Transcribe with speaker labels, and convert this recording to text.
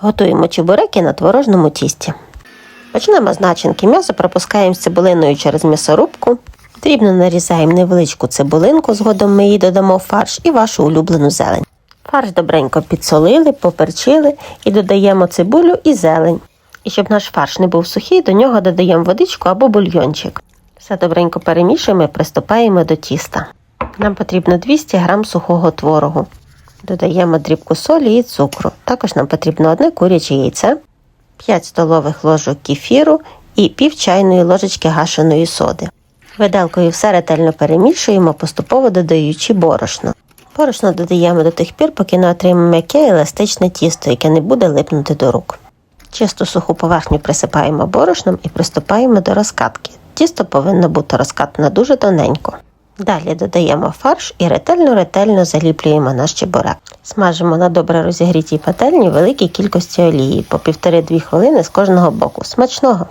Speaker 1: Готуємо чебуреки на творожному тісті. Почнемо з начинки. М'ясо пропускаємо з цибулиною через м'ясорубку. Дрібно нарізаємо невеличку цибулинку, згодом ми її додамо в фарш і вашу улюблену зелень. Фарш добренько підсолили, поперчили і додаємо цибулю і зелень. І щоб наш фарш не був сухий, до нього додаємо водичку або бульйончик. Все добренько перемішуємо і приступаємо до тіста. Нам потрібно 200 г сухого творогу. Додаємо дрібку солі і цукру. Також нам потрібно одне куряче яйце, 5 столових ложок кефіру і пів чайної ложечки гашеної соди. Виделкою все ретельно перемішуємо, поступово додаючи борошно. Борошно додаємо до тих пір, поки не отримаємо м'яке еластичне тісто, яке не буде липнути до рук. Чисту суху поверхню присипаємо борошном і приступаємо до розкатки. Тісто повинно бути розкатане дуже тоненько. Далі додаємо фарш і ретельно-ретельно заліплюємо наш чебурек. Смажимо на добре розігрітій пательні великій кількості олії по 1,5-2 хвилини з кожного боку. Смачного!